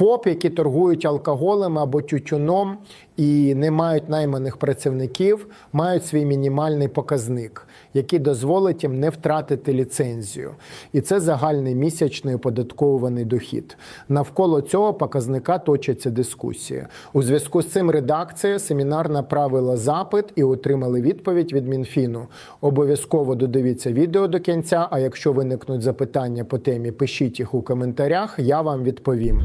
ФОП, які торгують алкоголем або тютюном і не мають найманих працівників, мають свій мінімальний показник, який дозволить їм не втратити ліцензію. І це загальний місячний оподатковуваний дохід. Навколо цього показника точаться дискусії. У зв'язку з цим редакція семінар направила запит і отримали відповідь від Мінфіну. Обов'язково додивіться відео до кінця. А якщо виникнуть запитання по темі, пишіть їх у коментарях. Я вам відповім.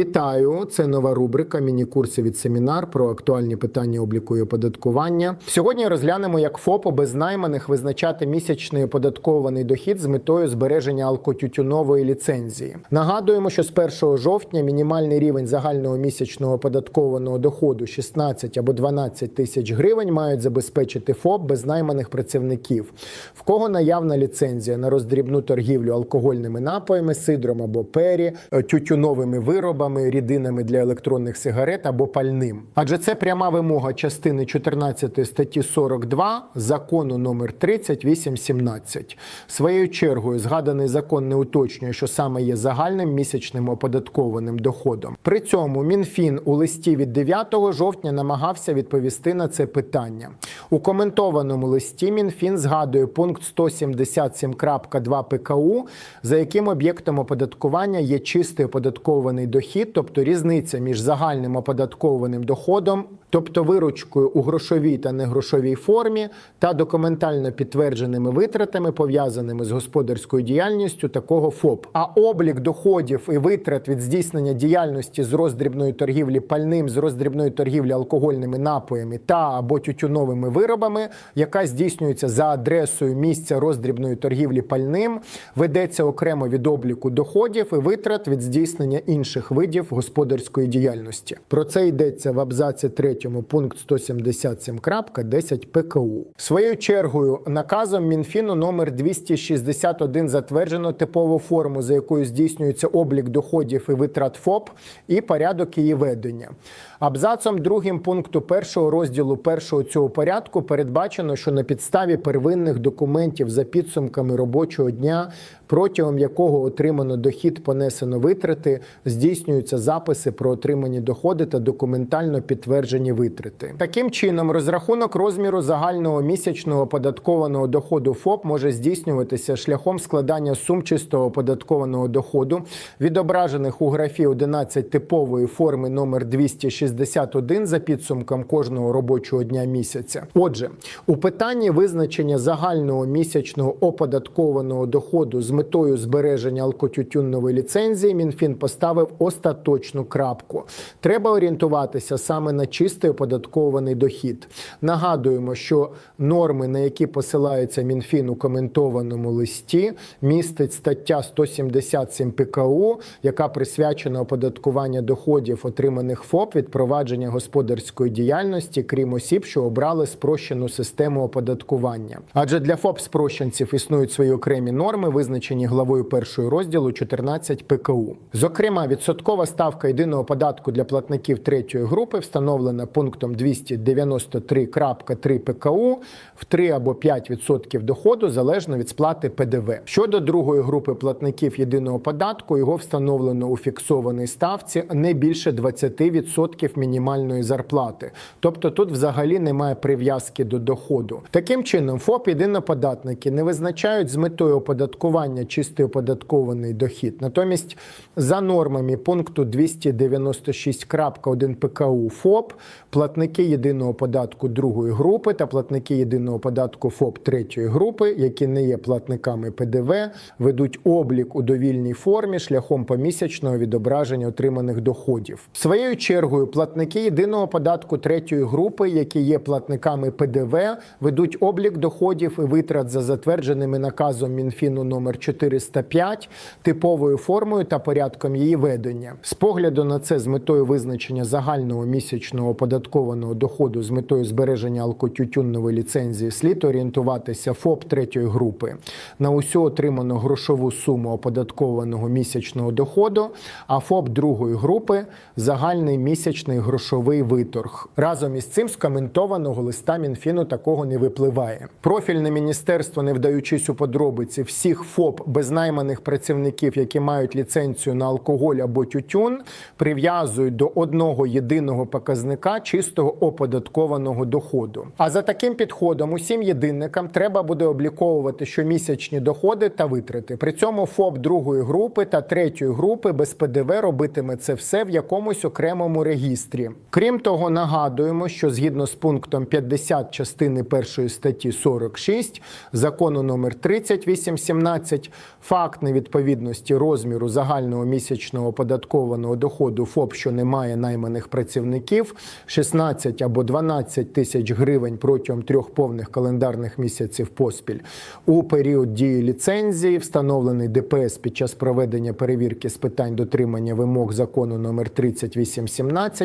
bid Вітаю! Це нова рубрика міні-курси від семінар про актуальні питання обліку і оподаткування. Сьогодні розглянемо, як ФОПу без найманих визначати місячний оподаткований дохід з метою збереження алкотютюнової ліцензії. Нагадуємо, що з 1 жовтня мінімальний рівень загального місячного оподаткованого доходу 16 або 12 тисяч гривень мають забезпечити ФОП без найманих працівників, в кого наявна ліцензія на роздрібну торгівлю алкогольними напоями, сидром або пері, тютюновими виробами, рідинами для електронних сигарет або пальним. Адже це пряма вимога частини 14 статті 42 закону номер 3817. Своєю чергою згаданий закон не уточнює, що саме є загальним місячним оподаткованим доходом. При цьому Мінфін у листі від 9 жовтня намагався відповісти на це питання. У коментованому листі Мінфін згадує пункт 177.2 ПКУ, за яким об'єктом оподаткування є чистий оподаткований дохід, тобто різниця між загальним оподаткованим доходом, тобто виручкою у грошовій та негрошовій формі, та документально підтвердженими витратами, пов'язаними з господарською діяльністю такого ФОП. А облік доходів і витрат від здійснення діяльності з роздрібної торгівлі пальним, з роздрібної торгівлі алкогольними напоями та або тютюновими виробами, яка здійснюється за адресою місця роздрібної торгівлі пальним, ведеться окремо від обліку доходів і витрат від здійснення інших видів господарської діяльності. Про це йдеться в абзаці 3 пункт 177.10 ПКУ. Своєю чергою наказом Мінфіну номер 261 затверджено типову форму, за якою здійснюється облік доходів і витрат ФОП і порядок її ведення. Абзацом другим пункту першого розділу першого цього порядку передбачено, що на підставі первинних документів за підсумками робочого дня, протягом якого отримано дохід, понесено витрати, здійснюються записи про отримані доходи та документально підтверджені витрати. Таким чином, розрахунок розміру загального місячного оподаткованого доходу ФОП може здійснюватися шляхом складання сум чистого оподаткованого доходу, відображених у графі 11 типової форми номер 261 за підсумком кожного робочого дня місяця. Отже, у питанні визначення загального місячного оподаткованого доходу з метою збереження алкотютюнної ліцензії Мінфін поставив остаточну крапку. Треба орієнтуватися саме на чистий оподаткований дохід. Нагадуємо, що норми, на які посилається Мінфін у коментованому листі, містить стаття 177 ПКУ, яка присвячена оподаткуванню доходів, отриманих ФОП від провадження господарської діяльності, крім осіб, що обрали спрощену систему оподаткування. Адже для ФОП спрощенців існують свої окремі норми, визначені главою першої розділу 14 ПКУ. Зокрема, відсоткова ставка єдиного податку для платників третьої групи встановлена пунктом 293.3 ПКУ в 3 або 5% доходу залежно від сплати ПДВ. Щодо другої групи платників єдиного податку, його встановлено у фіксованій ставці не більше 20% мінімальної зарплати. Тобто тут взагалі немає прив'язки до доходу. Таким чином, ФОП єдиноподатники не визначають з метою оподаткування чистий оподаткований дохід. Натомість, за нормами пункту 296.1 ПКУ ФОП, платники єдиного податку другої групи та платники єдиного податку ФОП третьої групи, які не є платниками ПДВ, ведуть облік у довільній формі шляхом помісячного відображення отриманих доходів. Своєю чергою, платники єдиного податку третьої групи, які є платниками ПДВ, ведуть облік доходів і витрат за затвердженими наказом Мінфіну номер 405 типовою формою та порядком її ведення. З погляду на це з метою визначення загального місячного оподаткованого доходу з метою збереження алкотютюнної ліцензії слід орієнтуватися ФОП третьої групи на усю отриману грошову суму оподаткованого місячного доходу, а ФОП другої групи загальний місячний місячний грошовий виторг. Разом із цим з коментованого листа Мінфіну такого не випливає. Профільне міністерство, не вдаючись у подробиці, всіх ФОП без найманих працівників, які мають ліцензію на алкоголь або тютюн, прив'язують до одного єдиного показника чистого оподаткованого доходу. А за таким підходом усім єдинникам треба буде обліковувати щомісячні доходи та витрати. При цьому ФОП другої групи та третьої групи без ПДВ робитиме це все в якомусь окремому регістрі. Крім того, нагадуємо, що згідно з пунктом 50 частини 1 статті 46 закону номер 3817 факт невідповідності розміру загального місячного оподаткованого доходу ФОП, що не має найманих працівників, 16 або 12 тисяч гривень протягом трьох повних календарних місяців поспіль у період дії ліцензії, встановлений ДПС під час проведення перевірки з питань дотримання вимог закону номер 3817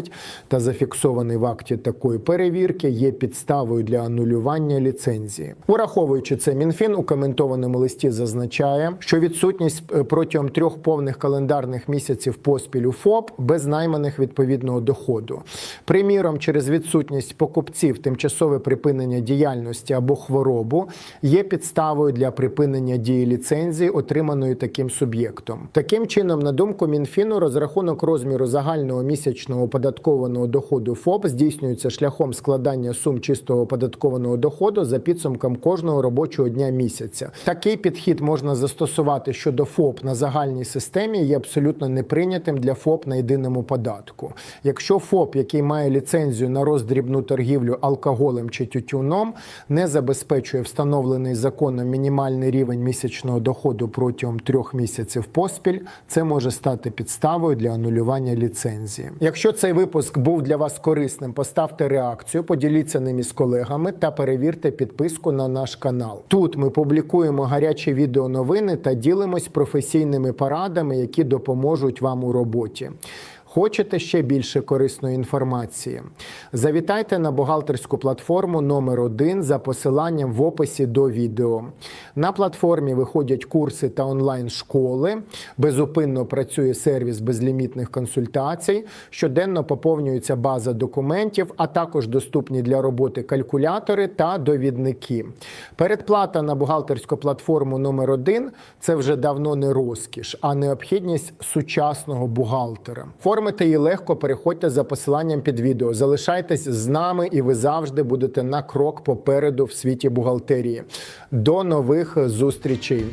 та зафіксований в акті такої перевірки, є підставою для анулювання ліцензії. Ураховуючи це, Мінфін у коментованому листі зазначає, що відсутність е, протягом трьох повних календарних місяців поспіль у ФОП без найманих відповідного доходу. Приміром, через відсутність покупців, тимчасове припинення діяльності або хворобу є підставою для припинення дії ліцензії, отриманої таким суб'єктом. Таким чином, на думку Мінфіну, розрахунок розміру загального місячного оподаткованого доходу ФОП здійснюється шляхом складання сум чистого оподаткованого доходу за підсумком кожного робочого дня місяця. Такий підхід можна застосувати щодо ФОП на загальній системі, є абсолютно неприйнятим для ФОП на єдиному податку. Якщо ФОП, який має ліцензію на роздрібну торгівлю алкоголем чи тютюном, не забезпечує встановлений законом мінімальний рівень місячного доходу протягом трьох місяців поспіль, це може стати підставою для анулювання ліцензії. Якщо цей випуск був для вас корисним, поставте реакцію, поділіться ним із колегами та перевірте підписку на наш канал. Тут ми публікуємо гарячі відеоновини та ділимось професійними порадами, які допоможуть вам у роботі. Хочете ще більше корисної інформації? Завітайте на бухгалтерську платформу номер 1 за посиланням в описі до відео. На платформі виходять курси та онлайн-школи. Безупинно працює сервіс безлімітних консультацій. Щоденно поповнюється база документів, а також доступні для роботи калькулятори та довідники. Передплата на бухгалтерську платформу номер 1 це вже давно не розкіш, а необхідність сучасного бухгалтера. Формите її легко, переходьте за посиланням під відео. Залишайтесь з нами, і ви завжди будете на крок попереду в світі бухгалтерії. До нових зустрічей!